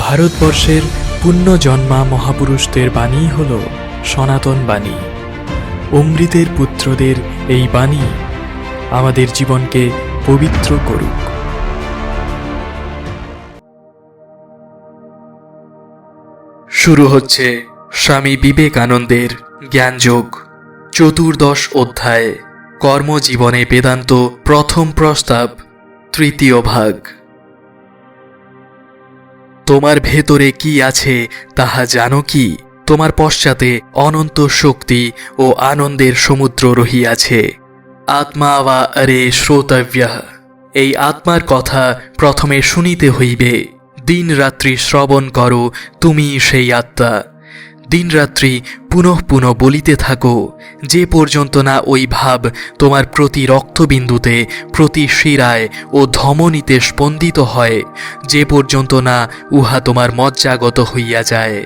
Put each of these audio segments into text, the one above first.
ভারতবর্ষের পুণ্য জন্মা মহাপুরুষদের বাণী হল সনাতন বাণী। অমৃতের পুত্রদের এই বাণী আমাদের জীবনকে পবিত্র করুক। শুরু হচ্ছে স্বামী বিবেকানন্দের জ্ঞানযোগ, চতুর্দশ অধ্যায়, কর্মজীবনে বেদান্ত প্রথম প্রস্তাব, তৃতীয় ভাগ। তোমার ভেতরে কি আছে তাহা জানো কি? তোমার পশ্চাতে অনন্ত শক্তি ও আনন্দের সমুদ্র রহিয়াছে। আত্মা বা রে শ্রোতব্য। এই আত্মার কথা প্রথমে শুনিতে হইবে। দিন রাত্রি শ্রবণ করো তুমি সেই আত্মা। দিনরাত্রি পুনঃ পুনঃ বলিতে থাকো, যে পর্যন্ত না ওই ভাব তোমার প্রতি রক্তবিন্দুতে, প্রতি শিরায় ও ধমনীতে স্পন্দিত হয়, যে পর্যন্ত না উহা তোমার মজ্জাগত হইয়া যায়।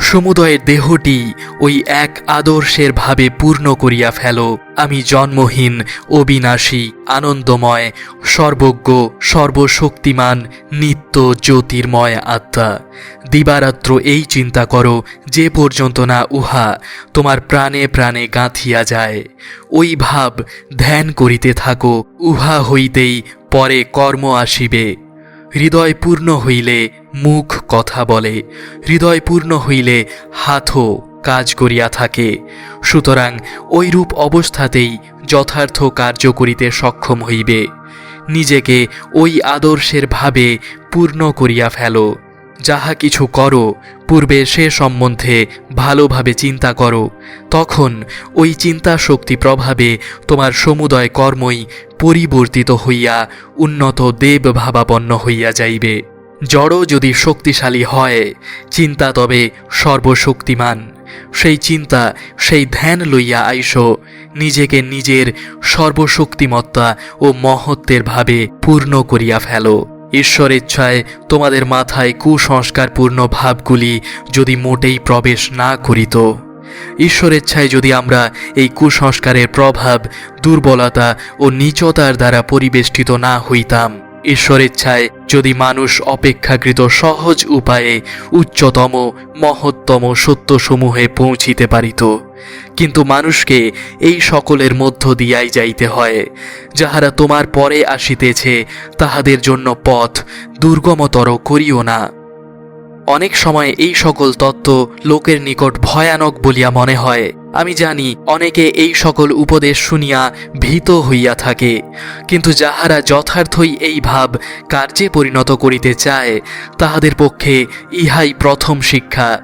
সমুদয়ের দেহটি ওই এক আদর্শের ভাবে পূর্ণ করিয়া ফেলো। আমি জন্মহীন, অবিনাশী, আনন্দময়, সর্বজ্ঞ, সর্বশক্তিমান, নিত্য জ্যোতির্ময় আত্মা। দিবারাত্র এই চিন্তা করো, যে পর্যন্ত না উহা তোমার প্রাণে প্রাণে গাঁথিয়া যায়। ওই ভাব ধ্যান করিতে থাকো, উহা হইতেই পরে কর্ম আসিবে। হৃদয় পূর্ণ হইলে মুখ কথা বলে, হৃদয় পূর্ণ হইলে হাতও কাজ করিয়া থাকে। সুতরাং ঐরূপ অবস্থাতেই যথার্থ কার্য করিতে সক্ষম হইবে। নিজেকে ওই আদর্শের ভাবে পূর্ণ করিয়া ফেলো। যাহা কিছু করো, পূর্বে সে সম্বন্ধে ভালোভাবে চিন্তা করো। তখন ওই চিন্তা শক্তি প্রভাবে তোমার সমুদয় কর্মই পরিবর্তিত হইয়া উন্নত দেব ভাবাপন্ন হইয়া যাইবে। জড় যদি শক্তিশালী হয়, চিন্তা তবে সর্বশক্তিমান। সেই চিন্তা, সেই ধ্যান লইয়া আইস, নিজেকে নিজের সর্বশক্তিমত্তা ও মহত্বের ভাবে পূর্ণ করিয়া ফেলো। ঈশ্বর ইচ্ছায় তোমাদের মাথায় কুসংস্কারপূর্ণ ভাবগুলি যদি মোটেই প্রবেশ না করিত। ঈশ্বরেচ্ছায় যদি আমরা এই কুসংস্কারের প্রভাব, দুর্বলতা ও নিচতার দ্বারা পরিবেষ্টিত না হইতাম ঈশ্বরেচ্ছায় যদি মানুষ অপেক্ষাকৃত সহজ উপায়ে উচ্চতম, মহত্তম সত্যসমূহে পৌঁছিতে পারিত, কিন্তু মানুষকে এই সকলের মধ্য দিয়াই যাইতে হয়, যাহারা তোমার পরে আসিতেছে, তাহাদের জন্য পথ দুর্গমতর করিও না। অনেক সময় এই সকল তত্ত্ব লোকের নিকট ভয়ানক বলিয়া মনে হয়। আমি জানি, অনেকে এই সকল উপদেশ শুনিয়া ভীত হইয়া থাকে। কিন্তু যাহারা যথার্থই এই ভাব কার্যে পরিণত করিতে চায়, তাহাদের পক্ষে ইহাই প্রথম শিক্ষা।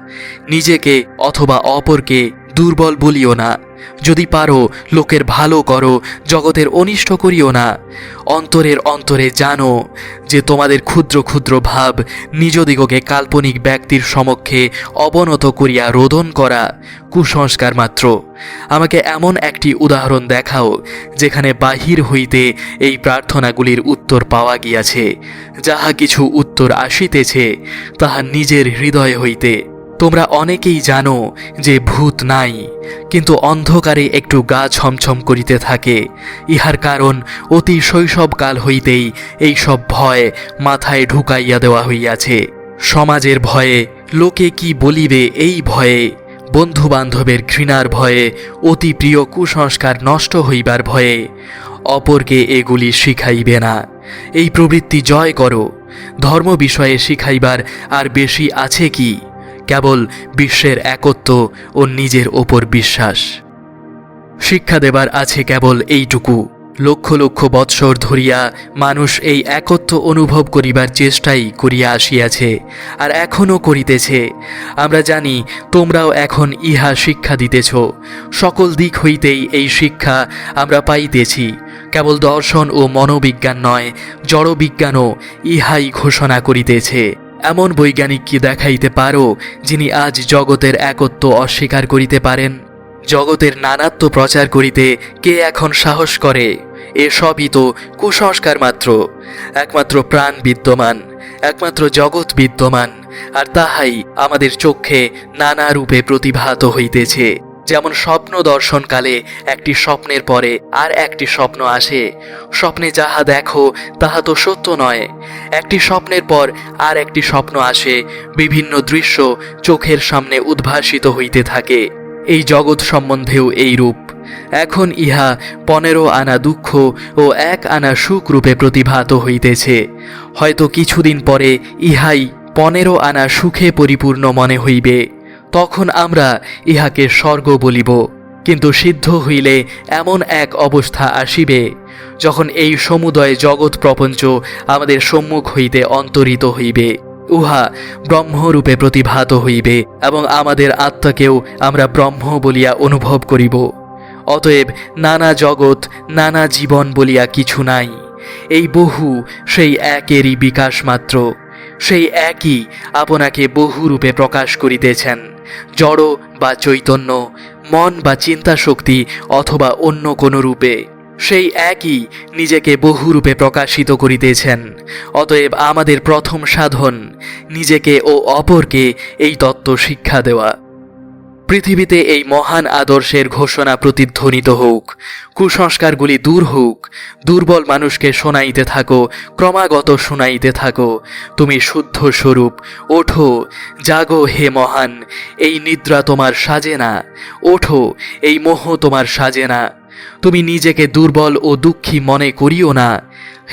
নিজেকে অথবা অপরকে দুর্বল বলিও না। যদি পারো, লোকের ভালো করো, জগতের অনিষ্ট করিও না। অন্তরের অন্তরে জানো যে তোমাদের ক্ষুদ্র ক্ষুদ্র ভাব নিজদিগকে কাল্পনিক ব্যক্তির সমক্ষে অবনত করিয়া রোদন করা কুসংস্কার মাত্র। আমাকে এমন একটি উদাহরণ দেখাও, যেখানে বাহির হইতে এই প্রার্থনাগুলির উত্তর পাওয়া গিয়াছে। যাহা কিছু উত্তর আসিতেছে, তাহা নিজের হৃদয় হইতে তোমরা অনেকেই জানো যে ভূত নাই, কিন্তু অন্ধকারে একটু গা ছমছম করিতে থাকে। ইহার কারণ অতি শৈশবকাল হইতেই এই সব ভয় মাথায় ঢুকাইয়া দেওয়া হইয়াছে। সমাজের ভয়ে লোকে কি বলিবে এই ভয়ে? বন্ধু বান্ধবের ঘৃণার ভয়ে অতি প্রিয় কুসংস্কার নষ্ট হইবার ভয়ে অপরকে এগুলি শিখাইবে না। এই প্রবৃত্তি জয় করো। ধর্ম বিষয়ে শিখাইবার আর বেশি আছে কি? কেবল বিশ্বের একত্ব ও নিজের ওপর বিশ্বাস। শিক্ষা দেবার আছে কেবল এইটুকু। লক্ষ লক্ষ বৎসর ধরিয়া মানুষ এই একত্ব অনুভব করিবার চেষ্টাই করিয়া আসিয়াছে আর এখনও করিতেছে। আমরা জানি তোমরাও এখন ইহা শিক্ষা দিতেছ। সকল দিক হইতেই এই শিক্ষা আমরা পাইতেছি। কেবল দর্শন ও মনোবিজ্ঞান নয়, জড়বিজ্ঞানও ইহাই ঘোষণা করিতেছে। এমন বৈজ্ঞানিক কি দেখাইতে পারো, যিনি আজ জগতের একত্ব অস্বীকার করিতে পারেন? জগতের নানাত্ব প্রচার করিতে কে এখন সাহস করে? এসবই তো কুসংস্কার মাত্র। একমাত্র প্রাণ বিদ্যমান, একমাত্র জগৎ বিদ্যমান, আর তাহাই আমাদের চক্ষে নানা রূপে প্রতিভাত হইতেছে। যেমন স্বপ্ন দর্শনকালে একটি স্বপ্নের পরে আর একটি স্বপ্ন আসে। স্বপ্নে যাহা দেখো, তাহা তো সত্য নয়। একটি স্বপ্নের পর আর একটি স্বপ্ন আসে, বিভিন্ন দৃশ্য চোখের সামনে উদ্ভাসিত হইতে থাকে। এই জগৎ সম্বন্ধেও এই রূপ এখন ইহা পনেরো আনা দুঃখ ও এক আনা সুখ রূপে প্রতিভাত হইতেছে। হয়তো কিছুদিন পরে ইহাই পনেরো আনা সুখে পরিপূর্ণ মনে হইবে। তখন আমরা ইহাকে স্বর্গ বলিব, কিন্তু সিদ্ধ হইলে এমন এক অবস্থা আসিবে, যখন এই সমুদয় জগৎ প্রপঞ্চ আমাদের সম্মুখ হইতে অন্তরিত হইবে। উহা ব্রহ্মরূপে প্রতিভাত হইবে এবং আমাদের আত্মাকেও আমরা ব্রহ্ম বলিয়া অনুভব করিব। অতএব নানা জগৎ, নানা জীবন বলিয়া কিছু নাই। এই বহু, সেই একেরই বিকাশ মাত্র, সেই একই আপনাকে বহুরূপে প্রকাশ করিতেছেন। জড় বা চৈতন্য, মন বা চিন্তা শক্তি অথবা অন্য কোনো রূপে, সেই একই নিজেকে বহুরূপে প্রকাশিত করিতেছেন। অতএব আমাদের প্রথম সাধন, নিজেকে ও অপরকে এই তত্ত্ব শিক্ষা দেওয়া। পৃথিবীতে এই মহান আদর্শের ঘোষণা প্রতিধ্বনিত হোক, কুসংস্কারগুলি দূর হোক, দুর্বল মানুষকে শোনাইতে থাকো, ক্রমাগত শোনাইতে থাকো, তুমি শুদ্ধ স্বরূপ, ওঠো, জাগো হে মহান, এই নিদ্রা তোমার সাজে না, ওঠো, এই মোহ তোমার সাজে না, তুমি নিজেকে দুর্বল ও দুঃখী মনে করিও না,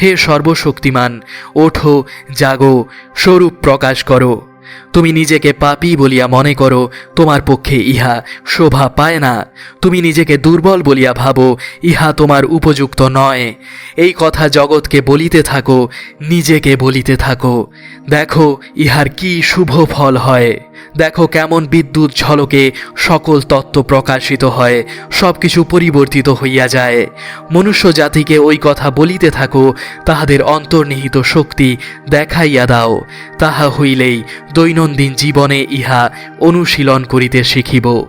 হে সর্বশক্তিমান, ওঠো, জাগো, স্বরূপ প্রকাশ করো। তুমি নিজেকে পাপি বলিয়া মনে করো, তোমার পক্ষে ইহা শোভা পায় না। তুমি নিজেকে দুর্বল বলিয়া ভাবো, ইহা তোমার উপযুক্ত নয়। এই কথা জগৎকে বলিতে থাকো, নিজেকে বলিতে থাকো। দেখো, ইহার কি শুভ ফল হয়। দেখো কেমন বিদ্যুৎ ঝলকে, সকল তত্ত্ব প্রকাশিত হয় সব কিছু পরিবর্তিত হইয়া যায়। মনুষ্য জাতিকে ওই কথা বলিতে থাকো, তাহাদের অন্তর্নিহিত শক্তি দেখাইয়া দাও, তাহা হইলেই দৈনন্দিন জীবনে ইহা অনুশীলন করিতে শিখিব।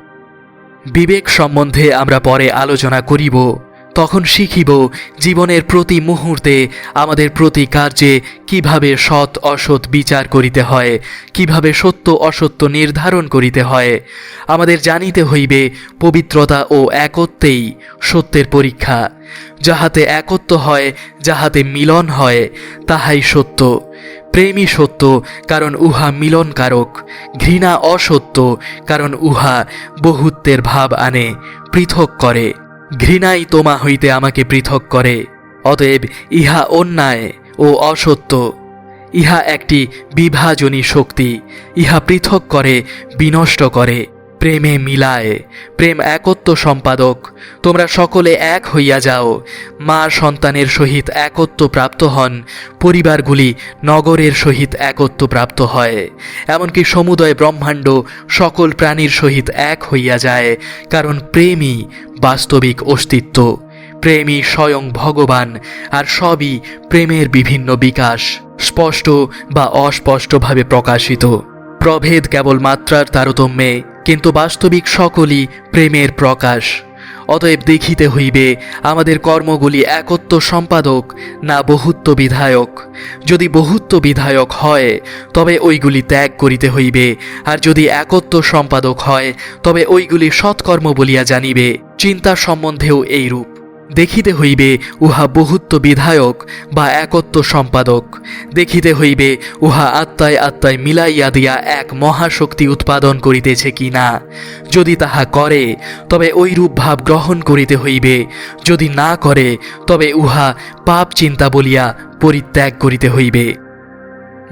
বিবেক সম্বন্ধে আমরা পরে আলোচনা করিব। তখন শিখিব জীবনের প্রতি মুহূর্তে আমাদের প্রতি কার্যে কীভাবে সৎ অসৎ বিচার করিতে হয়, কীভাবে সত্য অসত্য নির্ধারণ করিতে হয়। আমাদের জানিতে হইবে পবিত্রতা ও একত্বেই সত্যের পরীক্ষা। যাহাতে একত্ব হয়, যাহাতে মিলন হয়, তাহাই সত্য। প্রেমই সত্য, কারণ উহা মিলনকারক। ঘৃণা অসত্য, কারণ উহা বহুত্বের ভাব আনে, পৃথক করে। ঘৃণাই তোমা হইতে আমাকে পৃথক করে, অতএব ইহা অন্যায় ও অসত্য। ইহা একটি বিভাজনী শক্তি, ইহা পৃথক করে, বিনষ্ট করে। প্রেমে মিলায়, প্রেম একত্ব সম্পাদক। তোমরা সকলে এক হইয়া যাও। মা সন্তানের সহিত একত্ব প্রাপ্ত হন, পরিবারগুলি নগরের সহিত একত্ব প্রাপ্ত হয়। এমনকি সমুদয় ব্রহ্মাণ্ড সকল প্রাণীর সহিত এক হইয়া যায়, কারণ প্রেমই বাস্তবিক অস্তিত্ব। প্রেমই স্বয়ং ভগবান, আর সবই প্রেমের বিভিন্ন বিকাশ, স্পষ্ট বা অস্পষ্টভাবে প্রকাশিত। প্রভেদ কেবল মাত্রার তারতম্যে কিন্তু বাস্তবিক সকলই প্রেমের প্রকাশ। অতএব দেখিতে হইবে, আমাদের কর্মগুলি একত্ব সম্পাদক না বহুত্ব বিধায়ক। যদি বহুত্ব বিধায়ক হয়, তবে ওইগুলি ত্যাগ করিতে হইবে, আর যদি একত্ব সম্পাদক হয়, তবে ওইগুলি সৎকর্ম বলিয়া জানিবে, চিন্তা সম্বন্ধেও এইরূপ। দেখিতে হইবে উহা বহুত্ব বিধায়ক বা একত্ব সম্পাদক। দেখিতে হইবে উহা আত্মায় আত্মায় মিলাইয়া দিয়া এক মহাশক্তি উৎপাদন করিতেছে কি না যদি তাহা করে, তবে ঐরূপ ভাব গ্রহণ করিতে হইবে। যদি না করে, তবে উহা পাপ চিন্তা বলিয়া পরিত্যাগ করিতে হইবে।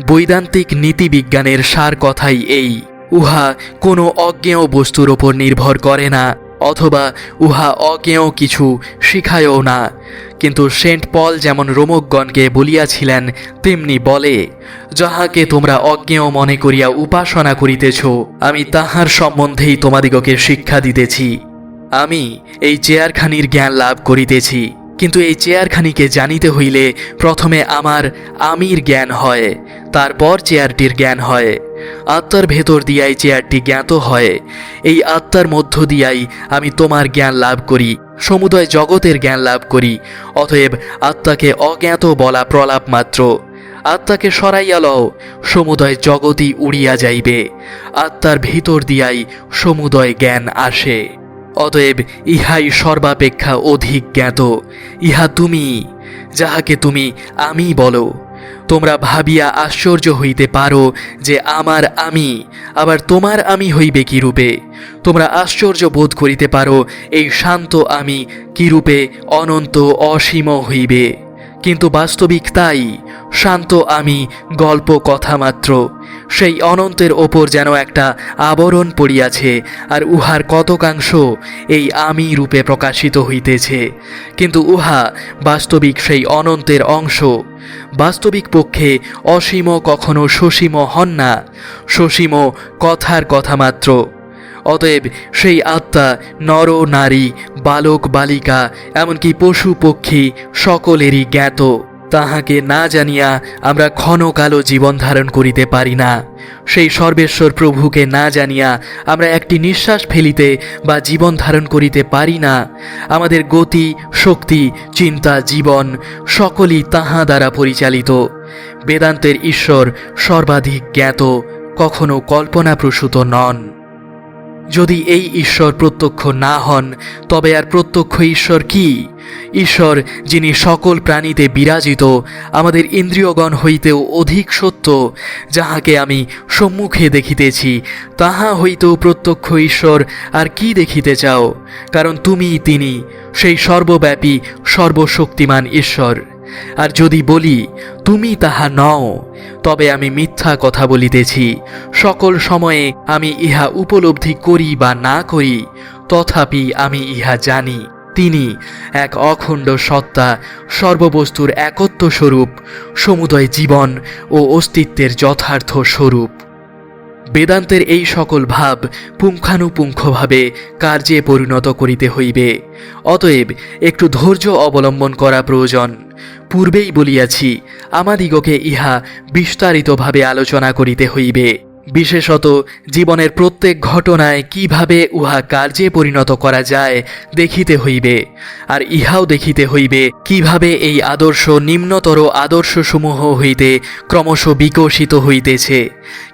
বৈদান্তিক নীতিবিজ্ঞানের সার কথাই এই। উহা কোনো অজ্ঞেয় বস্তুর ওপর নির্ভর করে না। অথবা উহা অজ্ঞেয় কিছু শিখায়ও না। কিন্তু সেন্ট পল যেমন রোমকগণকে বলিয়াছিলেন, তেমনি বলে, যাহাকে তোমরা অজ্ঞেয় মনে করিয়া উপাসনা করিতেছ, আমি তাহার সম্বন্ধেই তোমাদিগকে শিক্ষা দিতেছি। আমি এই চেয়ারখানির জ্ঞান লাভ করিতেছি। কিন্তু এই চেয়ারখানিকে জানিতে হইলে প্রথমে আমার আমির জ্ঞান হয়, তারপর চেয়ারটির জ্ঞান হয়। আত্মার ভেতর দিয়াই চেয়ারটি জ্ঞাত হয়, এই আত্মার মধ্য দিয়াই আমি তোমার জ্ঞান লাভ করি, সমুদয় জগতের জ্ঞান লাভ করি, অতএব আত্মাকে অজ্ঞাত বলা প্রলাপ মাত্র। আত্মাকে সরাইয়া লও, সমুদয় জগতই উড়িয়া যাইবে, আত্মার ভিতর দিয়াই সমুদয় জ্ঞান আসে। অতএব ইহাই সর্বাপেক্ষা অধিক জ্ঞাত, ইহা তুমি, যাহাকে তুমি আমি বলো। তোমরা ভাবিয়া আশ্চর্য হইতে পারো যে আমার আমি, আবার তোমার আমি হইবে কিরূপে? তোমরা আশ্চর্য বোধ করিতে পারো, এই শান্ত আমি কিরূপে অনন্ত অসীম হইবে? কিন্তু বাস্তবিক তাই, শান্ত আমি, গল্প কথা মাত্র। সেই অনন্তের ওপর যেন একটা আবরণ পড়িয়াছে, আর উহার কতকাংশ এই আমি রূপে প্রকাশিত হইতেছে। কিন্তু উহা বাস্তবিক সেই অনন্তের অংশ। বাস্তবিক পক্ষে অসীম কখনো সসীম হন না সসীম কথার কথা মাত্র। অতএব সেই আত্মা নর নারী, বালক, বালিকা, এমনকি পশু, পক্ষী সকলেরই জ্ঞাত। তাহাকে না জানিয়া আমরা ক্ষণ কালো জীবন ধারণ করিতে পারি না। সেই সর্বেশ্বর প্রভুকে না জানিয়া আমরা একটি নিঃশ্বাস ফেলিতে বা জীবন ধারণ করিতে পারি না। আমাদের গতি, শক্তি, চিন্তা, জীবন সকলই তাহা দ্বারা পরিচালিত। বেদান্তের ঈশ্বর সর্বাধিক জ্ঞাত, কখনো কল্পনাপ্রসূত নন। যদি এই ঈশ্বর প্রত্যক্ষ না হন, তবে আর প্রত্যক্ষ ঈশ্বর কি? ঈশ্বর, যিনি সকল প্রাণীতে বিরাজিত, আমাদের ইন্দ্রিয়গণ হইতেও অধিক সত্য, যাহাকে আমি সম্মুখে দেখিতেছি, তাহা হইতেও প্রত্যক্ষ ঈশ্বর আর কি দেখিতে চাও? কারণ তুমি তিনি, সেই সর্বব্যাপী, সর্বশক্তিমান ঈশ্বর। আর যদি বলি, তুমি তাহা নও, তবে আমি মিথ্যা কথা বলিতেছি। সকল সময়ে আমি ইহা উপলব্ধি করি বা না করি, তথাপি আমি ইহা জানি। তিনি এক অখণ্ড সত্তা, সর্ববস্তুর একত্ব স্বরূপ, সমুদয় জীবন ও অস্তিত্বের যথার্থ স্বরূপ। বেদান্তের এই সকল ভাব পুঙ্খানুপুঙ্খভাবে কার্যে পরিণত করিতে হইবে। অতএব একটু ধৈর্য অবলম্বন করা প্রয়োজন। পূর্বেই বলিয়াছি, আমাদিগকে ইহা বিস্তারিতভাবে আলোচনা করিতে হইবে। বিশেষত জীবনের প্রত্যেক ঘটনায় কীভাবে উহা কার্যে পরিণত করা যায় দেখিতে হইবে, আর ইহাও দেখিতে হইবে কীভাবে এই আদর্শ নিম্নতর আদর্শসমূহ হইতে ক্রমশ বিকশিত হইতেছে,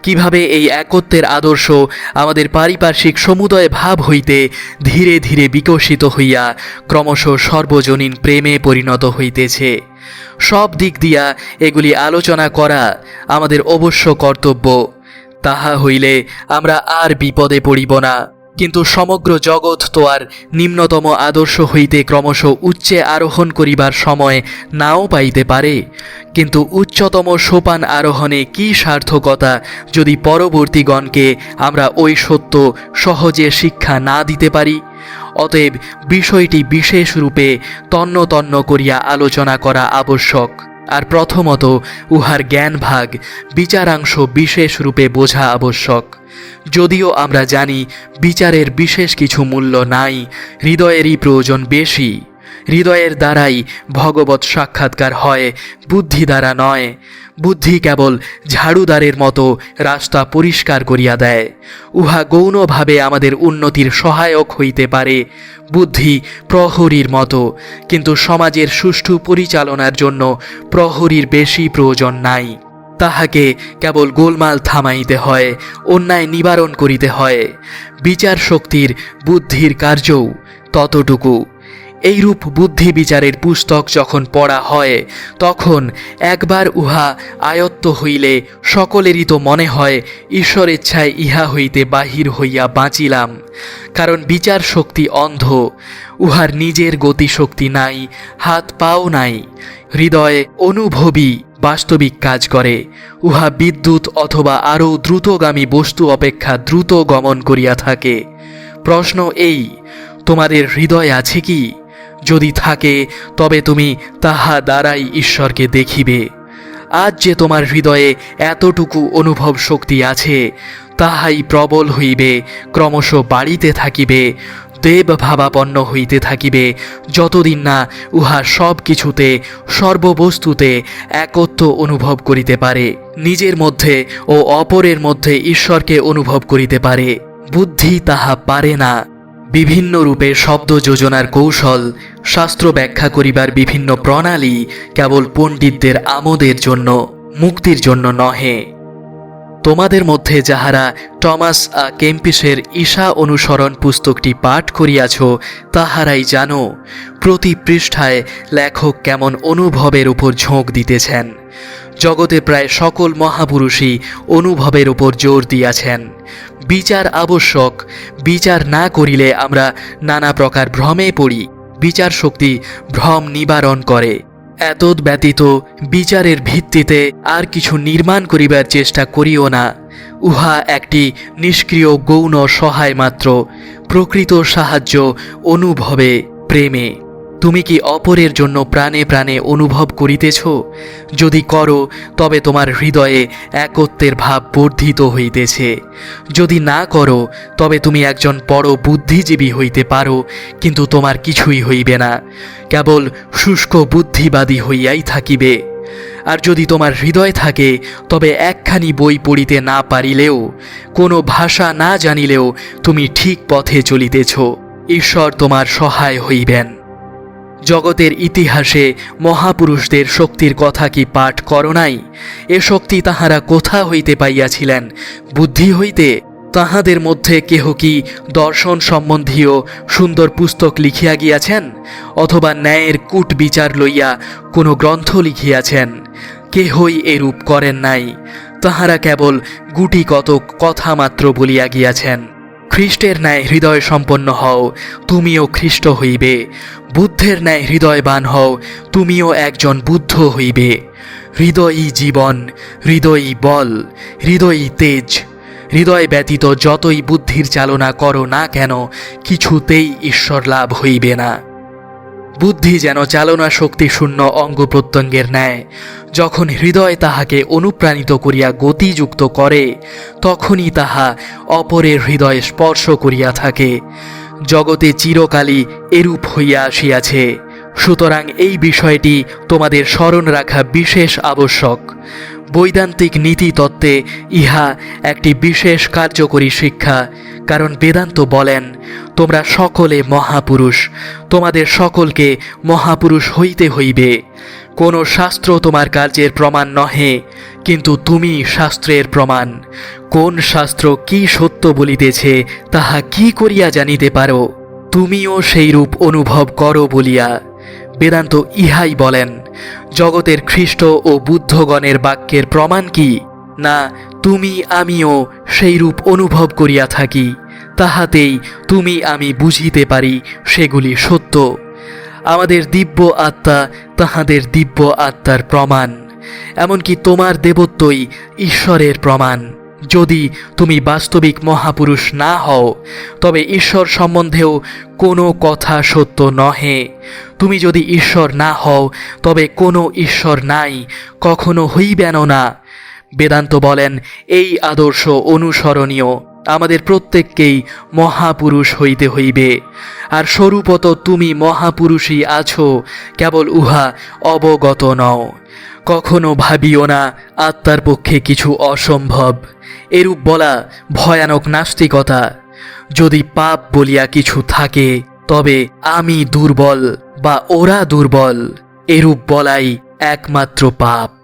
কীভাবে এই একত্বের আদর্শ আমাদের পারিপার্শ্বিক সমুদয় ভাব হইতে ধীরে ধীরে বিকশিত হইয়া ক্রমশ সর্বজনীন প্রেমে পরিণত হইতেছে। সব দিক দিয়া এগুলি আলোচনা করা আমাদের অবশ্য কর্তব্য। তাহা হইলে আমরা আর বিপদে পড়িব না। কিন্তু সমগ্র জগৎ তো আর নিম্নতম আদর্শ হইতে ক্রমশ উচ্চে আরোহণ করিবার সময় নাও পাইতে পারে। কিন্তু উচ্চতম সোপান আরোহণে কি সার্থকতা যদি পরবর্তীগণকে আমরা ওই সত্য সহজে শিক্ষা না দিতে পারি? অতএব বিষয়টি বিশেষ রূপে তন্ন তন্ন করিয়া আলোচনা করা আবশ্যক। আর প্রথমত উহার জ্ঞান ভাগ বিচারাংশ বিশেষ রূপে বোঝা আবশ্যক। যদিও আমরা জানি বিচারের বিশেষ কিছু মূল্য নাই, হৃদয়েরই প্রয়োজন বেশি। হৃদয়ের দ্বারাই ভগবত সাক্ষাৎকার হয়, বুদ্ধি দ্বারা নয়। বুদ্ধি কেবল ঝাড়ুদারের মতো রাস্তা পরিষ্কার করিয়া দেয়। উহা গৌণভাবে আমাদের উন্নতির সহায়ক হইতে পারে, বুদ্ধি প্রহরীর মতো। কিন্তু সমাজের সুষ্ঠু পরিচালনার জন্য প্রহরীর বেশি প্রয়োজন নাই। তাহাকে কেবল গোলমাল থামাইতে হয় অন্যায় নিবারণ করিতে হয়। বিচার শক্তির বুদ্ধির কার্যও ততটুকু। এইরূপ বুদ্ধি বিচারের পুস্তক যখন পড়া হয়, তখন একবার উহা আয়ত্ত হইলে সকলেরই তো মনে হয় ঈশ্বর ইচ্ছায় ইহা হইতে বাহির হইয়া বাঁচিলাম, কারণ বিচার শক্তি অন্ধ, উহার নিজের গতিশক্তি নাই, হাত পাও নাই, হৃদয়ে অনুভবী বাস্তবিক কাজ করে, উহা বিদ্যুৎ অথবা আরও দ্রুতগামী বস্তু অপেক্ষা দ্রুত গমন করিয়া থাকে। প্রশ্ন এই, তোমাদের হৃদয় আছে কি? যদি থাকে, তবে তুমি তাহা দ্বারাই ঈশ্বরকে দেখিবে। আজ যে তোমার হৃদয়ে এতটুকু অনুভব শক্তি আছে, তাহাই প্রবল হইবে, ক্রমশ বাড়িতে থাকিবে, দেব ভাবাপন্ন হইতে থাকিবে, যতদিন না উহা সব কিছুতে, সর্ববস্তুতে একত্ব অনুভব করিতে পারে, নিজের মধ্যে ও অপরের মধ্যে ঈশ্বরকে অনুভব করিতে পারে, বুদ্ধি তাহা পারে না। বিভিন্ন রূপে শব্দ যোজনার কৌশল, শাস্ত্র ব্যাখ্যা করিবার বিভিন্ন প্রণালী কেবল পণ্ডিতদের আমোদের জন্য, মুক্তির জন্য নহে। তোমাদের মধ্যে যাহারা টমাস আ কেম্পিসের ঈশা অনুসরণ পুস্তকটি পাঠ করিয়াছ, তাহারাই জানো, প্রতি পৃষ্ঠায় লেখক কেমন অনুভবের উপর ঝোঁক দিতেছেন। জগতে প্রায় সকল মহাপুরুষই অনুভবের উপর জোর দিয়াছেন। বিচার আবশ্যক। বিচার না করিলে আমরা নানা প্রকার ভ্রমে পড়ি। বিচার শক্তি ভ্রম নিবারণ করে। এতদ ব্যতীত বিচারের ভিত্তিতে আর কিছু নির্মাণ করিবার চেষ্টা করিও না। উহা একটি নিষ্ক্রিয় গৌণ সহায় মাত্র। প্রকৃত সাহায্য, অনুভবে, প্রেমে। তুমি কি অপরের জন্য প্রাণে প্রাণে অনুভব করিতেছ? যদি করো, তবে তোমার হৃদয়ে একত্বের ভাব বর্ধিত হইতেছে। যদি না করো, তবে তুমি একজন বড় বুদ্ধিজীবী হইতে পারো, কিন্তু তোমার কিছুই হইবে না। কেবল শুষ্ক বুদ্ধিবাদী হইয়াই থাকিবে। আর যদি তোমার হৃদয় থাকে, তবে একখানি বই পড়িতে না পারিলেও, কোনো ভাষা না জানিলেও তুমি ঠিক পথে চলিতেছ। ঈশ্বর তোমার সহায় হইবেন। জগতের ইতিহাসে মহাপুরুষদের শক্তির কথা কি পাঠ করো নাই? এ শক্তি তাহারা কোথা হইতে পাইয়াছিলেন? বুদ্ধি হইতে তাহাদের মধ্যে কেহ কি দর্শন সম্বন্ধীয় সুন্দর পুস্তক লিখিয়া গিয়াছেন? অথবা ন্যায়ের কূট বিচার লইয়া কোনো গ্রন্থ লিখিয়াছেন? কেহই এরূপ করেন নাই? তাহারা কেবল গুটি কতক কথা মাত্র বলিয়া গিয়াছেন। খ্রিস্টের ন্যায় হৃদয় সম্পন্ন হও, তুমিও খ্রিস্ট হইবে। বুদ্ধের ন্যায় হৃদয়বান হও, তুমিও একজন বুদ্ধ হইবে। হৃদয়ই জীবন, হৃদয়ই বল, হৃদয়ই তেজ। হৃদয় ব্যতীত যতই বুদ্ধির চালনা করো না কেন, কিছুতেই ঈশ্বর লাভ হইবে না। বুদ্ধি যেন চালনা শক্তি শূন্য অঙ্গ প্রত্যঙ্গের ন্যায়। যখন হৃদয় তাহাকে অনুপ্রাণিত করিয়া গতিযুক্ত করে, তখনই তাহা অপরের হৃদয়ে স্পর্শ করিয়া থাকে। জগতে চিরকালই এরূপ হইয়া আসিয়াছে। সুতরাং এই বিষয়টি তোমাদের স্মরণ রাখা বিশেষ আবশ্যক। বৈদান্তিক নীতি তত্ত্বে ইহা একটি বিশেষ কার্যকরী শিক্ষা, কারণ বেদান্ত বলেন, তোমরা সকলে মহাপুরুষ, তোমাদের সকলকে মহাপুরুষ হইতে হইবে। কোনো শাস্ত্র তোমার কার্যের প্রমাণ নহে, কিন্তু তুমি শাস্ত্রের প্রমাণ। কোন শাস্ত্র কি সত্য বলিতেছে, তাহা কি করিয়া জানিতে পারো? তুমিও সেইরূপ অনুভব করো বলিয়া। বেদান্ত ইহাই বলেন, জগতের খ্রিস্ট ও বুদ্ধগণের বাক্যের প্রমাণ কি? না, তুমি আমিও সেইরূপ অনুভব করিয়া থাকি, তাহাতেই তুমি আমি বুঝিতে পারি সেগুলি সত্য। আমাদের দিব্য আত্মা তাহাদের দিব্য আত্মার প্রমাণ, এমনকি তোমার দেবত্বই ঈশ্বরের প্রমাণ। যদি তুমি বাস্তবিক মহাপুরুষ না হও, তবে ঈশ্বর সম্বন্ধেও কোনো কথা সত্য নহে। তুমি যদি ঈশ্বর না হও, তবে কোনো ঈশ্বর নাই, কখনো হইবেন না। বেদান্ত বলেন, এই আদর্শ অনুসরণীয়। আমাদের প্রত্যেককেই মহাপুরুষ হইতে হইবে। আর স্বরূপত তুমি মহাপুরুষই আছো, কেবল উহা অবগত নও। কখনো ভাবিও না আত্মার পক্ষে কিছু অসম্ভব। এরূপ বলা ভয়ানক নাস্তিকতা। যদি পাপ বলিয়া কিছু থাকে, তবে আমি দুর্বল বা ওরা দুর্বল, এরূপ বলাই একমাত্র পাপ।